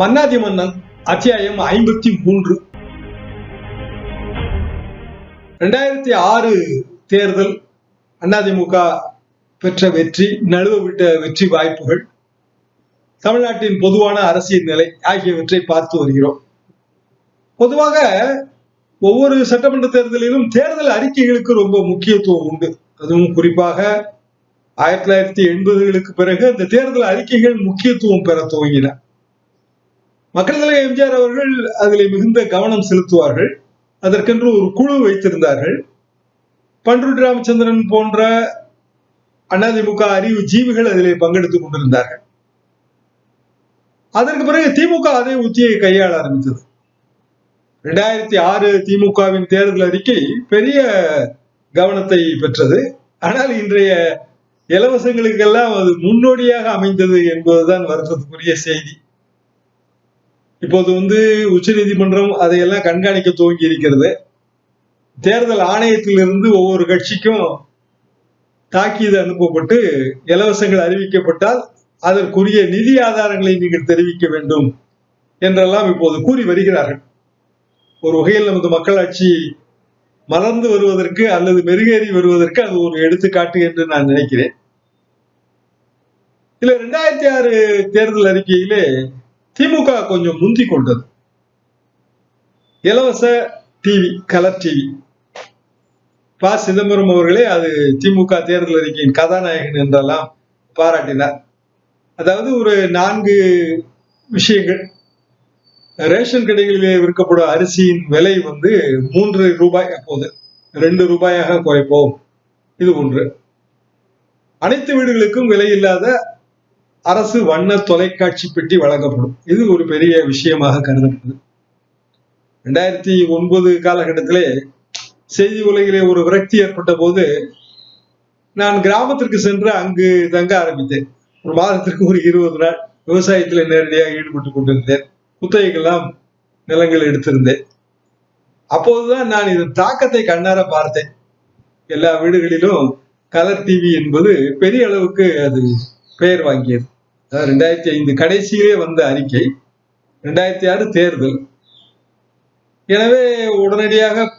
மன்னாதி மன்னன் அத்தியாயம் ஐம்பத்தி மூன்று ரெண்டாயிரத்தி ஆறு தேர்தல் அதிமுக பெற்ற வெற்றி நழுவ விட்ட வெற்றி வாய்ப்புகள் தமிழ்நாட்டின் பொதுவான அரசியல் நிலை ஆகியவற்றை பார்த்து வருகிறோம். பொதுவாக ஒவ்வொரு சட்டமன்ற தேர்தலிலும் தேர்தல் அறிக்கைகளுக்கு ரொம்ப முக்கியத்துவம் உண்டு. அதுவும் குறிப்பாக ஆயிரத்தி தொள்ளாயிரத்தி எண்பதுகளுக்கு பிறகு அந்த தேர்தல் அறிக்கைகள் முக்கியத்துவம் பெற துவங்கின. மக்கள் தலைவர் எம்ஜிஆர் அவர்கள் அதில் மிகுந்த கவனம் செலுத்துவார்கள். அதற்கென்று ஒரு குழு வைத்திருந்தார்கள். பன்ருட்டி ராமச்சந்திரன் போன்ற அதிமுக அறிவு ஜீவிகள் அதிலே பங்கெடுத்துக் கொண்டிருந்தார்கள். அதற்கு பிறகு திமுக அதே உத்தியை கையாள ஆரம்பித்தது. ரெண்டாயிரத்தி ஆறு திமுகவின் தேர்தல் அறிக்கை பெரிய கவனத்தை பெற்றது. ஆனால் இன்றைய இலவசங்களுக்கெல்லாம் அது முன்னோடியாக அமைந்தது என்பதுதான் வருத்தத்துக்குரிய செய்தி. இப்போது வந்து உச்சநீதிமன்றம் அதையெல்லாம் கண்காணிக்க துவங்கி இருக்கிறது. தேர்தல் ஆணையத்திலிருந்து ஒவ்வொரு கட்சிக்கும் தாக்கீது அனுப்பப்பட்டு இலவசங்கள் அறிவிக்கப்பட்டால் அதற்குரிய நிதி ஆதாரங்களை நீங்கள் தெரிவிக்க வேண்டும் என்றெல்லாம் இப்போது கூறி வருகிறார்கள். ஒரு வகையில் நமது மக்களாட்சி மலர்ந்து வருவதற்கு அல்லது மெருகேறி வருவதற்கு அது ஒரு எடுத்துக்காட்டு என்று நான் நினைக்கிறேன். இதுல ரெண்டாயிரத்தி ஆறு தேர்தல் அறிக்கையிலே திமுக கொஞ்சம் முந்தி கொண்டது. இலவச டிவி கலர் டிவி ப. சிதம்பரம் அவர்களே அது திமுக தேர்தல் அறிக்கையின் கதாநாயகன் என்றெல்லாம் பாராட்டினார். அதாவது ஒரு நான்கு விஷயங்கள். ரேஷன் கடைகளிலே விற்கப்படும் அரிசியின் விலை வந்து மூன்று ரூபாய் அப்போது. ரெண்டு ரூபாயாக குறைப்போம். இது ஒன்று. அனைத்து வீடுகளுக்கும் விலை இல்லாத அரசு வண்ண தொலைக்காட்சி பெட்டி வழங்கப்படும். இது ஒரு பெரிய விஷயமாக கருதப்படுது ரெண்டாயிரத்தி ஒன்பது காலகட்டத்திலே செய்தி உலகிலே ஒரு விரக்தி ஏற்பட்ட போது நான் கிராமத்திற்கு சென்று அங்கு தங்க ஆரம்பித்தேன். ஒரு மாதத்திற்கு ஒரு இருபது நாள் விவசாயத்தில் நேரடியாக ஈடுபட்டு கொண்டிருந்தேன். குத்தகைகள்லாம் நிலங்கள் எடுத்திருந்தேன். அப்போதுதான் நான் இதன் தாக்கத்தை கண்ணார பார்த்தேன். எல்லா வீடுகளிலும் கலர் டிவி என்பது பெரிய அளவுக்கு அது பெயர் வாங்கியது. ரெண்டாயிரத்தி ஐந்து கடைசியிலே வந்த அறிக்கை ரெண்டாயிரத்தி ஆறு தேர்தல். எனவே உடனடியாக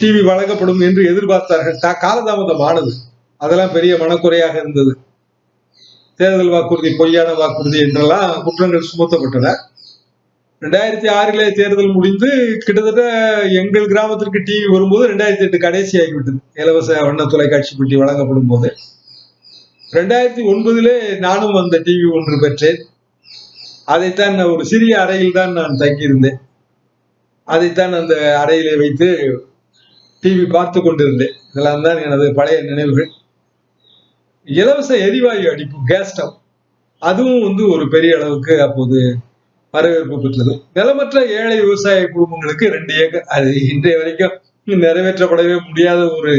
டிவி வழங்கப்படும் என்று எதிர்பார்த்தார்கள். தா- காலதாமதமானது அதெல்லாம் பெரிய மனக்குறையாக இருந்தது. தேர்தல் வாக்குறுதி பொய்யான வாக்குறுதி என்றெல்லாம் குற்றங்கள் சுமத்தப்பட்டன. ரெண்டாயிரத்தி ஆறிலே தேர்தல் முடிந்து கிட்டத்தட்ட எங்கள் கிராமத்திற்கு டிவி வரும்போது ரெண்டாயிரத்தி எட்டு கடைசி ஆகிவிட்டது இலவச வண்ண தொலைக்காட்சி பெட்டி வழங்கப்படும் போது. ரெண்டாயிரத்தி ஒன்பதிலே நானும் அந்த டிவி ஒன்று பெற்றேன். அதைத்தான் நான் ஒரு சிறிய அறையில் தான் நான் தங்கியிருந்தேன். அதைத்தான் அந்த அறையிலே வைத்து டிவி பார்த்து கொண்டிருந்தேன். இதெல்லாம் தான் எனது பழைய நினைவுகள். இலவச எரிவாயு அடிப்பு கேஸ் ஸ்டவ் அதுவும் வந்து ஒரு பெரிய அளவுக்கு அப்போது வரவேற்பு பெற்றது. நிலமற்ற ஏழை விவசாய குடும்பங்களுக்கு ரெண்டு ஏக்கர் அது இன்றைய வரைக்கும் நிறைவேற்றப்படவே முடியாத ஒரு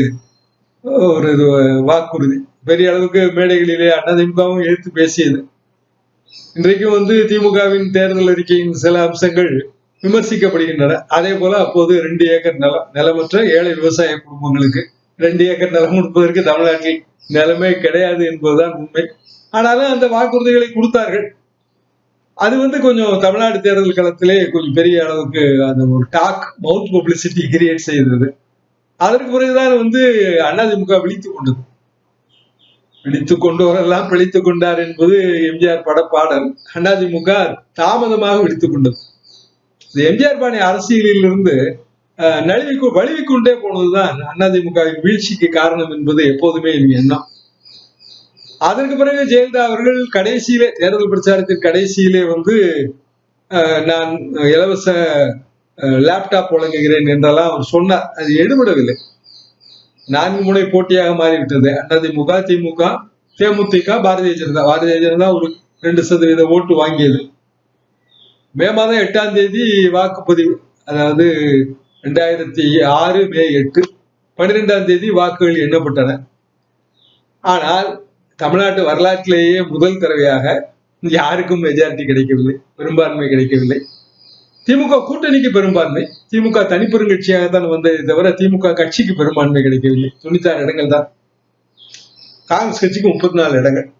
ஒரு இது வாக்குறுதி. பெரிய அளவுக்கு மேடைகளிலே அதிமுகவும் எடுத்து பேசியது. இன்றைக்கும் வந்து திமுகவின் தேர்தல் அறிக்கையின் சில அம்சங்கள் விமர்சிக்கப்படுகின்றன. அதே போல அப்போது ரெண்டு ஏக்கர் நிலம் நிலமற்ற ஏழை விவசாய குடும்பங்களுக்கு ரெண்டு ஏக்கர் நிலம் கொடுப்பதற்கு தமிழ்நாட்டில் நிலமே கிடையாது என்பதுதான் உண்மை. ஆனாலும் அந்த வாக்குறுதிகளை கொடுத்தார்கள். அது வந்து கொஞ்சம் தமிழ்நாடு தேர்தல் களத்திலே கொஞ்சம் பெரிய அளவுக்கு அந்த ஒரு டாக் மவுத் பப்ளிசிட்டி கிரியேட் செய்தது. அதற்கு பிறகுதான் வந்து அதிமுக விழித்து கொண்டது. விழித்து கொண்டவரெல்லாம் பிழைத்துக் கொண்டார் என்பது எம்ஜிஆர் படப்பாடல். அதிமுக தாமதமாக விழித்துக் கொண்டது இந்த எம்ஜிஆர் பாணி அரசியலில் இருந்து அஹ், நழுவி வழுவிக்கொண்டே போனதுதான் அதிமுகவின் வீழ்ச்சிக்கு காரணம் என்பது எப்போதுமே என் எண்ணம். அதற்கு பிறகு ஜெயலலிதா அவர்கள் கடைசியிலே தேர்தல் பிரச்சாரத்தின் கடைசியிலே வந்து அஹ், நான் இலவச லேப்டாப் வழங்குகிறேன் என்றெல்லாம் அவர் சொன்னார். அது எடுபடவில்லை. நான்கு முனை போட்டியாக மாறிவிட்டது. அதிமுக திமுக தேமுதிக பாரதிய ஜனதா. பாரதிய ஜனதா ஒரு ரெண்டு சதவீத ஓட்டு வாங்கியது. மே மாதம் எட்டாம் தேதி வாக்குப்பதிவு அதாவது ரெண்டாயிரத்தி ஆறு மே எட்டு பன்னிரெண்டாம் தேதி வாக்குகள் எண்ணப்பட்டன. ஆனால் தமிழ்நாட்டு வரலாற்றிலேயே முதல் தடவையாக யாருக்கும் மெஜாரிட்டி கிடைக்கவில்லை பெரும்பான்மை கிடைக்கவில்லை. திமுக கூட்டணிக்கு பெரும்பான்மை. திமுக தனிப்பெருங்கட்சியாகத்தான் வந்ததே தவிர திமுக கட்சிக்கு பெரும்பான்மை கிடைக்கவில்லை. தொண்ணூத்தாறு இடங்கள் தான். காங்கிரஸ் கட்சிக்கு முப்பத்தி நாலு இடங்கள்.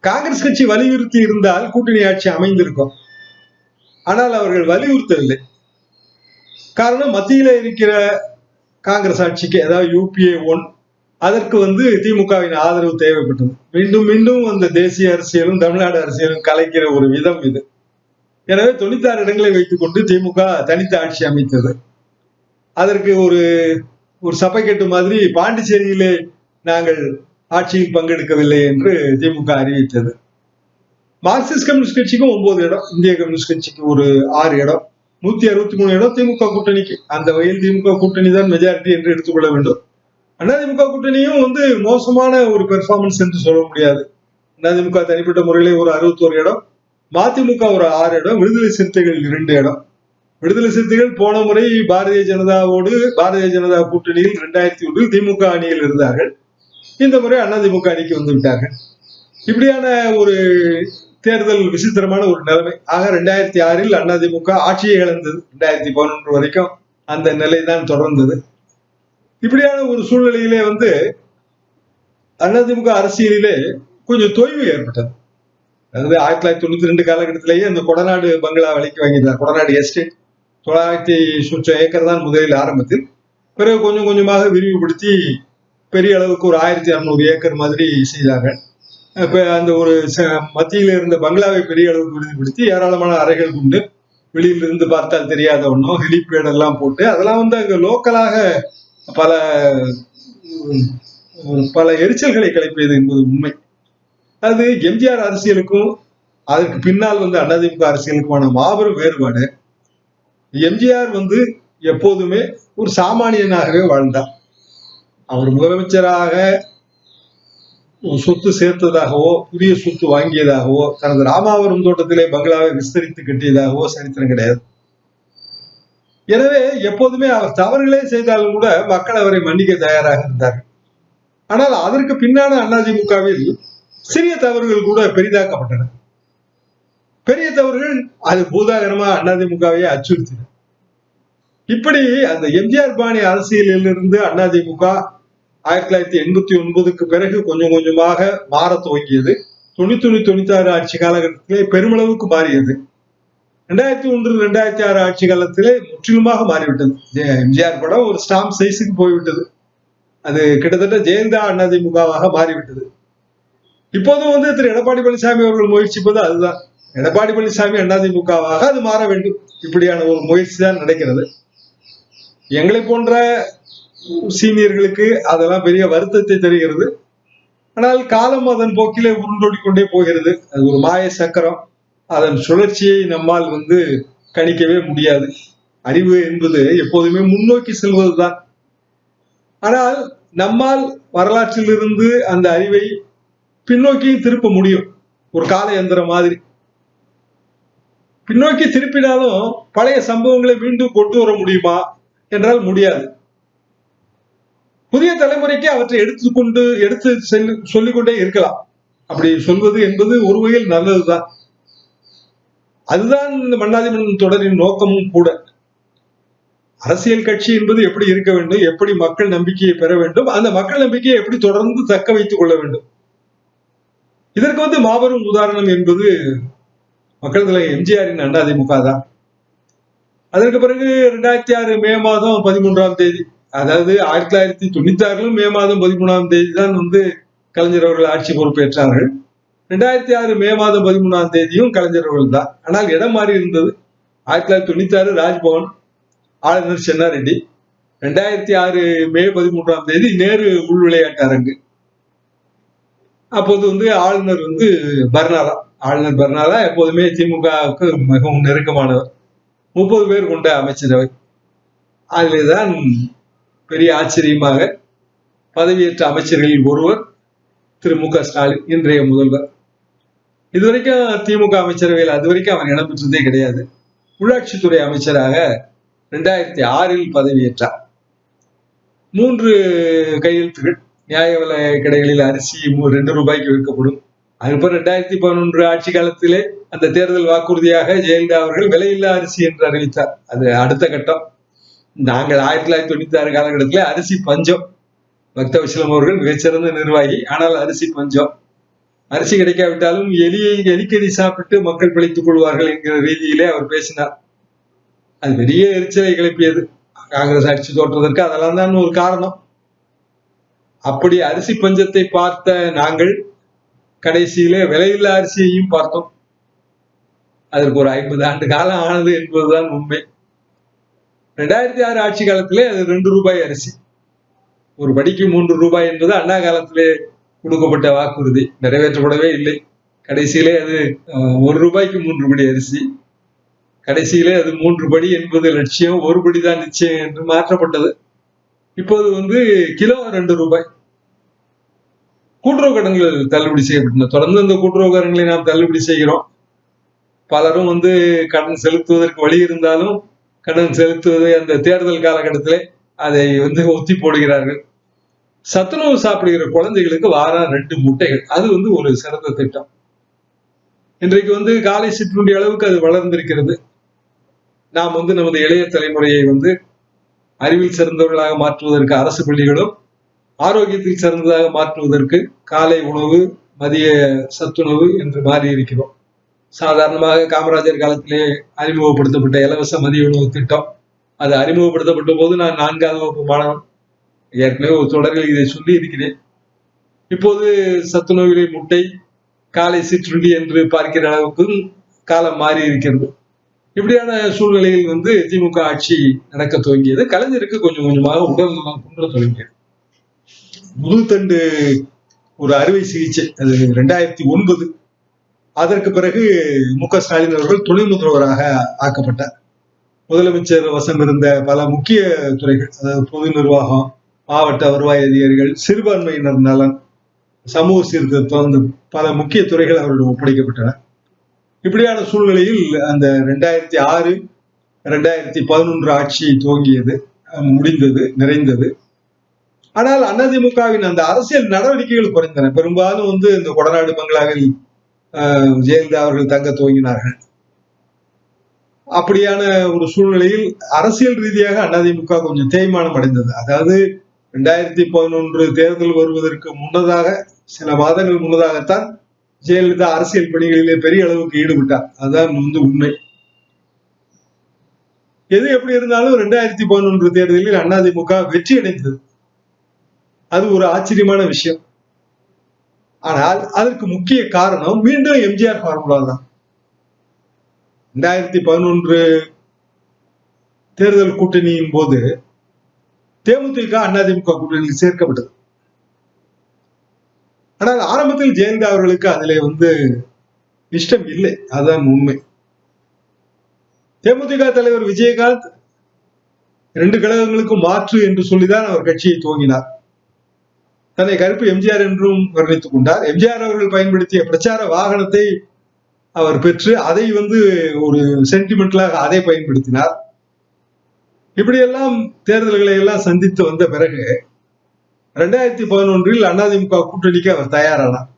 காங்கிரஸ் கட்சி வலியுறுத்தி இருந்தால் கூட்டணி ஆட்சி அமைந்திருக்கும். ஆனால் அவர்கள் வலியுறுத்தவில்லை. காரணம் மத்தியில இருக்கிற காங்கிரஸ் ஆட்சிக்கு அதாவது யூபிஏ ஒன் அதற்கு வந்து திமுகவின் ஆதரவு தேவைப்பட்டது. மீண்டும் மீண்டும் அந்த தேசிய அரசியலும் தமிழ்நாடு அரசியலும் கலைக்கிற ஒரு விதம் இது. எனவே தொண்ணூத்தாறு இடங்களை வைத்துக் கொண்டு திமுக தனித்த ஆட்சி அமைத்தது. அதற்கு ஒரு ஒரு சபைக்கட்டு மாதிரி பாண்டிச்சேரியிலே நாங்கள் ஆட்சியில் பங்கெடுக்கவில்லை என்று திமுக அறிவித்தது. மார்க்சிஸ்ட் கம்யூனிஸ்ட் கட்சிக்கும் ஒன்பது இடம் இந்திய கம்யூனிஸ்ட் கட்சிக்கு ஒரு ஆறு இடம் நூத்தி அறுபத்தி மூணு இடம் திமுக கூட்டணிக்கு. அந்த வகையில் திமுக கூட்டணி தான் மெஜாரிட்டி என்று எடுத்துக்கொள்ள வேண்டும். அதிமுக கூட்டணியும் வந்து மோசமான ஒரு பெர்ஃபார்மன்ஸ் என்று சொல்ல முடியாது. அதிமுக தனிப்பட்ட முறையிலே ஒரு அறுபத்தோரு இடம் மதிமுக ஒரு ஆறு இடம் விடுதலை சிறுத்தைகள் இரண்டு இடம். விடுதலை சிறுத்தைகள் போன முறை பாரதிய ஜனதாவோடு பாரதிய ஜனதா கூட்டணியில் இரண்டாயிரத்தி ஒன்றில் திமுக அணியில் இருந்தார்கள். இந்த முறை அதிமுக அணிக்கு வந்து விட்டார்கள். இப்படியான ஒரு தேர்தல் விசித்திரமான ஒரு நிலைமை. ஆக ரெண்டாயிரத்தி ஆறில் அதிமுக ஆட்சியை இழந்தது. ரெண்டாயிரத்தி பதினொன்று வரைக்கும் அந்த நிலை தான் தொடர்ந்தது. இப்படியான ஒரு சூழ்நிலையிலே வந்து அதிமுக அரசியலிலே கொஞ்சம் தொய்வு ஏற்பட்டது. அதாவது ஆயிரத்தி தொள்ளாயிரத்தி தொண்ணூத்தி ரெண்டு காலகட்டத்திலேயே அந்த கொடநாடு பங்களா விலைக்கு வாங்கியிருந்தார். கொடநாடு எஸ்டேட். தொள்ளாயிரத்தி சுற்ற ஏக்கர் தான் முதலில் ஆரம்பத்தில். பிறகு கொஞ்சம் கொஞ்சமாக விரிவுபடுத்தி பெரிய அளவுக்கு ஒரு ஆயிரத்தி அறுநூறு ஏக்கர் மாதிரி செய்தார்கள். இப்போ அந்த ஒரு மத்தியில் இருந்த பங்களாவை பெரிய அளவுக்கு விரிவுபடுத்தி ஏராளமான அறைகள் கொண்டு வெளியிலிருந்து பார்த்தால் தெரியாத ஒன்றும் ஹெலிபேட் எல்லாம் போட்டு அதெல்லாம் வந்து அங்கே லோக்கலாக பல பல எரிச்சல்களை கிளப்பியது என்பது உண்மை. அது எம்ஜிஆர் அரசியலுக்கும் அதற்கு பின்னால் வந்து அதிமுக அரசியலுக்குமான மாபெரும் வேறுபாடு. எம்ஜிஆர் வந்து எப்போதுமே ஒரு சாமானியனாகவே வாழ்ந்தார். அவர் முதலமைச்சராக சொத்து சேர்த்ததாகவோ புதிய சொத்து வாங்கியதாகவோ தனது ராமாவரம் தோட்டத்திலே பங்களாவை விஸ்தரித்து கட்டியதாகவோ சரித்திரம் கிடையாது. எனவே எப்போதுமே அவர் தவறுகளே செய்தாலும் கூட மக்கள் அவரை மன்னிக்க தயாராக இருந்தார் ஆனால் அதற்கு பின்னான அதிமுகவில் சிறிய தவறுகள் கூட பெரிதாக்கப்பட்டன. பெரிய தவறுகள் அது பூதாகரமா அதிமுகவையே அச்சுறுத்தின. இப்படி அந்த எம்ஜிஆர் பாணி அரசியலில் இருந்து அதிமுக ஆயிரத்தி தொள்ளாயிரத்தி எண்பத்தி ஒன்பதுக்கு பிறகு கொஞ்சம் கொஞ்சமாக மாற துவங்கியது. தொண்ணூத்தி ஒண்ணு தொண்ணூத்தி ஆறு ஆட்சி காலகட்டத்திலே பெருமளவுக்கு மாறியது. ரெண்டாயிரத்தி ஒன்று ரெண்டாயிரத்தி ஆறு ஆட்சி காலத்திலே முற்றிலுமாக மாறிவிட்டது. எம்ஜிஆர் படம் ஒரு ஸ்டாம்ப் சைஸுக்கு போய்விட்டது. அது கிட்டத்தட்ட ஜெயலலிதா அதிமுகவாக மாறிவிட்டது. இப்போதும் வந்து திரு எடப்பாடி பழனிசாமி அவர்கள் முயற்சிப்பது அதுதான். எடப்பாடி பழனிசாமி அதிமுகவாக அது மாற வேண்டும். இப்படியான ஒரு முயற்சி தான் நடக்கிறது. எங்களை போன்ற சீனியர்களுக்கு அதெல்லாம் பெரிய வருத்தத்தை தருகிறது. ஆனால் காலம் அதன் போக்கிலே உருண்டோடி கொண்டே போகிறது. அது ஒரு மாய சக்கரம். அதன் சுழற்சியை நம்மால் வந்து கணிக்கவே முடியாது. அறிவு என்பது எப்போதுமே முன்னோக்கி செல்வதுதான். ஆனால் நம்மால் வரலாற்றிலிருந்து அந்த அறிவை பின்னோக்கியும் திருப்ப முடியும். ஒரு கால எந்திரம் மாதிரி. பின்னோக்கி திருப்பினாலும் பழைய சம்பவங்களை மீண்டும் கொண்டு வர முடியுமா? என்றால் முடியாது. புதிய தலைமுறைக்கு அவற்றை எடுத்துக்கொண்டு எடுத்து செல்லு சொல்லிக்கொண்டே இருக்கலாம். அப்படி சொல்வது என்பது ஒரு வகையில் நல்லதுதான். அதுதான் இந்த மன்னாதிமன்றம் தொடரின் நோக்கமும் கூட. அரசியல் கட்சி என்பது எப்படி இருக்க வேண்டும் எப்படி மக்கள் நம்பிக்கையை பெற வேண்டும் அந்த மக்கள் நம்பிக்கையை எப்படி தொடர்ந்து தக்க வைத்துக் கொள்ள வேண்டும். இதற்கு வந்து மாபெரும் உதாரணம் என்பது மக்கள் தலைவர் எம்ஜிஆரின் திமுக தான். அதற்கு பிறகு இரண்டாயிரத்தி ஆறு மே மாதம் பதிமூன்றாம் தேதி அதாவது ஆயிரத்தி தொள்ளாயிரத்தி தொண்ணூத்தி ஆறிலும் மே மாதம் பதிமூணாம் தேதி தான் வந்து கலைஞர் அவர்கள் ஆட்சி பொறுப்பேற்றார்கள். ரெண்டாயிரத்தி ஆறு மே மாதம் பதிமூணாம் தேதியும் கலைஞர் அவர்கள் தான். ஆனால் இடம் மாறி இருந்தது. ஆயிரத்தி தொள்ளாயிரத்தி தொண்ணூத்தி ஆறு ராஜ்பவன் ஆளுநர் சென்னாரெட்டி. ரெண்டாயிரத்தி ஆறு மே பதிமூன்றாம் தேதி நேரு உள் விளையாட்டு அரங்கு. அப்போது வந்து ஆளுநர் வந்து பர்னாலா ஆளுநர் பர்னாலா எப்போதுமே திமுகவுக்கு மிகவும் நெருக்கமானவர். முப்பது பேர் கொண்ட அமைச்சரவை அதில்தான் பெரிய ஆச்சரியமாக பதவியேற்ற அமைச்சர்களில் ஒருவர் திரு மு க ஸ்டாலின் இன்றைய முதல்வர். இதுவரைக்கும் திமுக அமைச்சரவையில் அதுவரைக்கும் அவர் இடம்பெற்றதே கிடையாது. உள்ளாட்சித்துறை அமைச்சராக ரெண்டாயிரத்தி ஆறில் பதவியேற்றார். மூன்று கையெழுத்துகள். நியாய விலை கடைகளில் அரிசி ரெண்டு ரூபாய்க்கு விற்கப்படும். அதுக்கப்புறம் ரெண்டாயிரத்தி பதினொன்று ஆட்சி காலத்திலே அந்த தேர்தல் வாக்குறுதியாக ஜெயலலிதா அவர்கள் விலையில்லா அரிசி என்று அறிவித்தார். அது அடுத்த கட்டம். நாங்கள் ஆயிரத்தி தொள்ளாயிரத்தி தொண்ணூத்தி ஆறு காலகட்டத்தில் அரிசி பஞ்சம். பக்த விசலம் அவர்கள் மிகச்சிறந்த நிர்வாகி. ஆனால் அரிசி பஞ்சம். அரிசி கிடைக்காவிட்டாலும் எலியை எலிக்கறி சாப்பிட்டு மக்கள் பிழைத்துக் கொள்வார்கள் என்கிற ரீதியிலே அவர் பேசினார். அது பெரிய எரிச்சலை கிளப்பியது. காங்கிரஸ் ஆட்சி தோற்றதற்கு அதெல்லாம் தான் ஒரு காரணம். அப்படி அரிசி பஞ்சத்தை பார்த்த நாங்கள் கடைசியிலே விலையில்லா அரிசியையும் பார்த்தோம். அதற்கு ஒரு ஐம்பது ஆண்டு காலம் ஆனது என்பதுதான் உண்மை. ரெண்டாயிரத்தி ஆறு ஆட்சி காலத்திலே அது ரெண்டு ரூபாய் அரிசி. ஒரு படிக்கு மூன்று ரூபாய் என்பது அண்ணா காலத்திலே கொடுக்கப்பட்ட வாக்குறுதி. நிறைவேற்றப்படவே இல்லை. கடைசியிலே அது அஹ், ஒரு ரூபாய்க்கு மூன்று படி அரிசி. கடைசியிலே அது மூன்று படி என்பது லட்சியம். ஒரு படி தான் நிச்சயம் என்று மாற்றப்பட்டது. இப்போது வந்து கிலோ ரெண்டு ரூபாய். கூட்டுறவு கடன்கள் தள்ளுபடி செய்யப்பட்டன தொடர்ந்து இந்த கூட்டுறவு கடன்களை நாம் தள்ளுபடி செய்கிறோம். பலரும் வந்து கடன் செலுத்துவதற்கு வழி இருந்தாலும் கடன் செலுத்துவது அந்த தேர்தல் காலகட்டத்திலே அதை வந்து ஒத்தி போடுகிறார்கள். சத்துணவு சாப்பிடுகிற குழந்தைகளுக்கு வாரம் ரெண்டு முட்டைகள். அது வந்து ஒரு சிறந்த திட்டம். இன்றைக்கு வந்து காலை சிற்றுண்டி அளவுக்கு அது வளர்ந்திருக்கிறது. நாம் வந்து நமது இளைய தலைமுறையை வந்து அறிவில் சிறந்தவர்களாக மாற்றுவதற்கு அரசு பள்ளிகளும் ஆரோக்கியத்தில் சிறந்ததாக மாற்றுவதற்கு காலை உணவு மதிய சத்துணவு என்று மாறி இருக்கிறோம் சாதாரணமாக காமராஜர் காலத்திலே அறிமுகப்படுத்தப்பட்ட இலவச மதிய உணவு திட்டம் அது அறிமுகப்படுத்தப்பட்ட போது நான் நான்காவது வகுப்பு மாணவன். ஏற்கனவே ஒரு தொடரில் இதை சொல்லி இருக்கிறேன் இப்போது சத்துணவிலே முட்டை காலை சிற்றுண்டி என்று பார்க்கிற அளவுக்கு காலம் மாறி இருக்கிறது இப்படியான சூழ்நிலையில் வந்து திமுக ஆட்சி நடக்க துவங்கியது. கலைஞருக்கு கொஞ்சம் கொஞ்சமாக உடல் நலம் குன்ற தொடங்கியது முதுத்தண்டு ஒரு அறுவை சிகிச்சை அது ரெண்டாயிரத்தி ஒன்பது. அதற்கு பிறகு மு க ஸ்டாலின் அவர்கள் துணை முதல்வராக ஆக்கப்பட்டார். முதலமைச்சர் வசம் இருந்த பல முக்கிய துறைகள் அதாவது பொது நிர்வாகம் மாவட்ட வருவாய் அதிகாரிகள் சிறுபான்மையினர் நலன் சமூக சீர்திருத்தம் அந்த பல முக்கிய துறைகள் அவர்கள் ஒப்படைக்கப்பட்டன. இப்படியான சூழ்நிலையில் அந்த ரெண்டாயிரத்தி ஆறு ரெண்டாயிரத்தி பதினொன்று ஆட்சி துவங்கியது அஹ் முடிந்தது நிறைந்தது. ஆனால் அதிமுகவின் அந்த அரசியல் நடவடிக்கைகள் குறைந்தன. பெரும்பாலும் வந்து இந்த கொடநாடு பங்களாவில் ஜெயலலிதா அவர்கள் தங்க துவங்கினார்கள். அப்படியான ஒரு சூழ்நிலையில் அரசியல் ரீதியாக அதிமுக கொஞ்சம் தேய்மானம் அடைந்தது. அதாவது ரெண்டாயிரத்தி பதினொன்று தேர்தல் வருவதற்கு முன்னதாக சில மாதங்கள் முன்னதாகத்தான் ஜெயலலிதா அரசியல் பணிகளிலே பெரிய அளவுக்கு ஈடுபட்டார். அதுதான் வந்து உண்மை. எது எப்படி இருந்தாலும் ரெண்டாயிரத்தி பதினொன்று தேர்தலில் அதிமுக வெற்றி அடைந்தது. அது ஒரு ஆச்சரியமான விஷயம். ஆனால் அதற்கு முக்கிய காரணம் மீண்டும் எம்ஜிஆர் ஃபார்முலா தான். ரெண்டாயிரத்தி பதினொன்று தேர்தல் கூட்டணியின் போது தேமுதிக அதிமுக கூட்டணியில் சேர்க்கப்பட்டது. ஆனால் ஆரம்பத்தில் ஜெயந்தா அவர்களுக்கு அதிலே வந்து இஷ்டம் இல்லை. அதுதான் உண்மை. தேமுதிக தலைவர் விஜயகாந்த் ரெண்டு கழகங்களுக்கும் மாற்று என்று சொல்லிதான் அவர் கட்சியை துவங்கினார். தன்னை கருப்பு எம்ஜிஆர் என்றும் வர்ணித்துக் கொண்டார். எம்ஜிஆர் அவர்கள் பயன்படுத்திய பிரச்சார வாகனத்தை அவர் பெற்று அதை வந்து ஒரு சென்டிமெண்டலாக அதை பயன்படுத்தினார். இப்படியெல்லாம் தேர்தல்களை எல்லாம் சந்தித்து வந்த பிறகு ரெண்டாயிரத்தி பதினொன்றில் அதிமுக கூட்டணிக்கு அவர் தயாரானார்.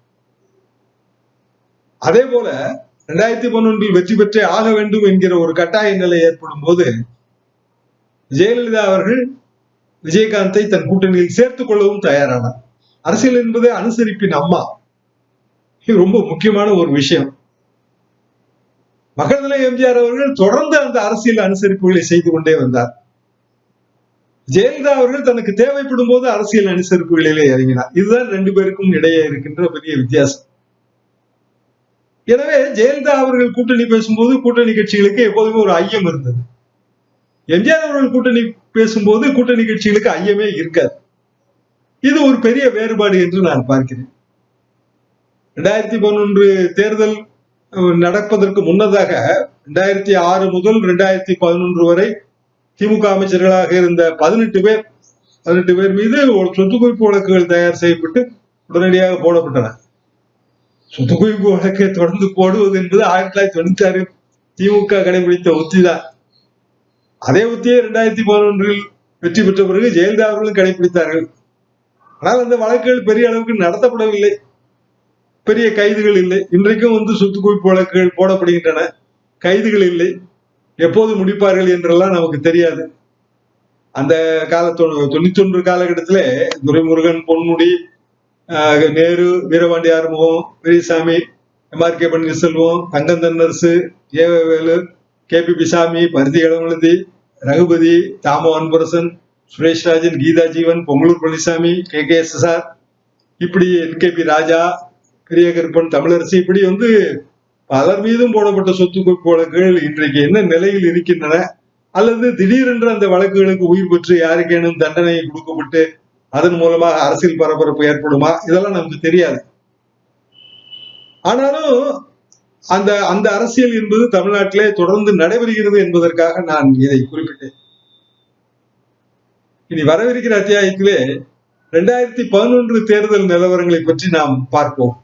அதே போல ரெண்டாயிரத்தி பதினொன்றில் வெற்றி பெற்றே ஆக வேண்டும் என்கிற ஒரு கட்டாய நிலை ஏற்படும் போது ஜெயலலிதா அவர்கள் விஜயகாந்தை தன் கூட்டணியில் சேர்த்துக் கொள்ளவும் தயாரானார். அரசியல் என்பது அனுசரிப்பின் அம்மா. இது ரொம்ப முக்கியமான ஒரு விஷயம். மகள்நிலை எம்ஜிஆர் அவர்கள் தொடர்ந்து அந்த அரசியல் அனுசரிப்புகளை செய்து கொண்டே வந்தார். ஜெயலலிதா அவர்கள் தனக்கு தேவைப்படும் போது அரசியல் அனுசரிப்புகளிலே இறங்கினார். இதுதான் ரெண்டு பேருக்கும் இடையே இருக்கின்ற பெரிய வித்தியாசம். எனவே ஜெயலலிதா அவர்கள் கூட்டணி பேசும்போது கூட்டணி கட்சிகளுக்கு எப்போதுமே ஒரு ஐயம் இருந்தது. எம்ஜிஆர் அவர்கள் கூட்டணி பேசும்போது கூட்டணி கட்சிகளுக்கு ஐயமே இருக்காது. இது ஒரு பெரிய வேறுபாடு என்று நான் பார்க்கிறேன். ரெண்டாயிரத்தி பதினொன்று தேர்தல் நடப்பதற்கு முன்னதாக ரெண்டாயிரத்தி ஆறு முதல் ரெண்டாயிரத்தி பதினொன்று வரை திமுக அமைச்சர்களாக இருந்த பதினெட்டு பேர் பதினெட்டு பேர் மீது ஒரு சொத்து குவிப்பு வழக்குகள் தயார் செய்யப்பட்டு உடனடியாக போடப்பட்டன. சொத்து குவிப்பு வழக்கை தொடர்ந்து போடுவது என்பது ஆயிரத்தி தொள்ளாயிரத்தி தொண்ணூத்தி ஆறு திமுக கடைபிடித்த உத்திதான். அதே உத்தியை ரெண்டாயிரத்தி பதினொன்றில் வெற்றி பெற்ற பிறகு ஜெயலலிதா அவர்களும் கடைபிடித்தார்கள். ஆனால் அந்த வழக்குகள் பெரிய அளவுக்கு நடத்தப்படவில்லை. பெரிய கைதுகள் இல்லை. இன்றைக்கும் வந்து சொத்து குவிப்பு வழக்குகள் போடப்படுகின்றன. கைதுகள் இல்லை. எப்போது முடிப்பார்கள் என்றெல்லாம் நமக்கு தெரியாது. அந்த கால தொண்ணூத்தி ஒன்று காலகட்டத்தில் துரைமுருகன் பொன்முடி நேரு வீரபாண்டி ஆறுமுகம் பெரியசாமி எம்ஆர் கே பன்னீர்செல்வம் தங்கம் தென்னரசு ஏவேலு K P பிசாமி Parithi இளமலதி Raghupathi Thamo Anbarasan Suresh Rajan Geetha Jeevan Pongalur Palanisamy K K S R இப்படி என் கே பி ராஜா பெரிய கருப்பன் தமிழரசு இப்படி வந்து பலர் மீதும் போடப்பட்ட சொத்து குவிப்பு வழக்குகள் இன்றைக்கு என்ன நிலையில் இருக்கின்றன? அல்லது திடீரென்று அந்த வழக்குகளுக்கு உயிர் பெற்று யாருக்கேனும் தண்டனை கொடுக்கப்பட்டு அதன் மூலமாக அரசியல் பரபரப்பு ஏற்படுமா? இதெல்லாம் நமக்கு தெரியாது. ஆனாலும் அந்த அந்த அரசியல் என்பது தமிழ்நாட்டிலே தொடர்ந்து நடைபெறுகிறது என்பதற்காக நான் இதை குறிப்பிட்டேன். இனி வரவிருக்கிற அத்தியாயத்திலே ரெண்டாயிரத்தி பதினொன்று தேர்தல் நிலவரங்களை பற்றி நாம் பார்ப்போம்.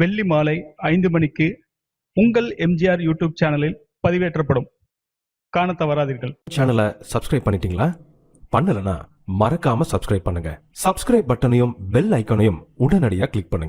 வெள்ளி மாலை ஐந்து மணிக்கு உங்கள் எம்ஜிஆர் யூடியூப் சேனலில் பதிவேற்றப்படும். காண தவறாதீர்கள். சேனலை சப்ஸ்கிரைப் பண்ணிட்டீங்களா? பண்ணலனா மறக்காம சப்ஸ்கிரைப் பண்ணுங்க. சப்ஸ்கிரைப் பட்டனையும் பெல் ஐக்கனையும் உடனடியாக கிளிக் பண்ணுங்க.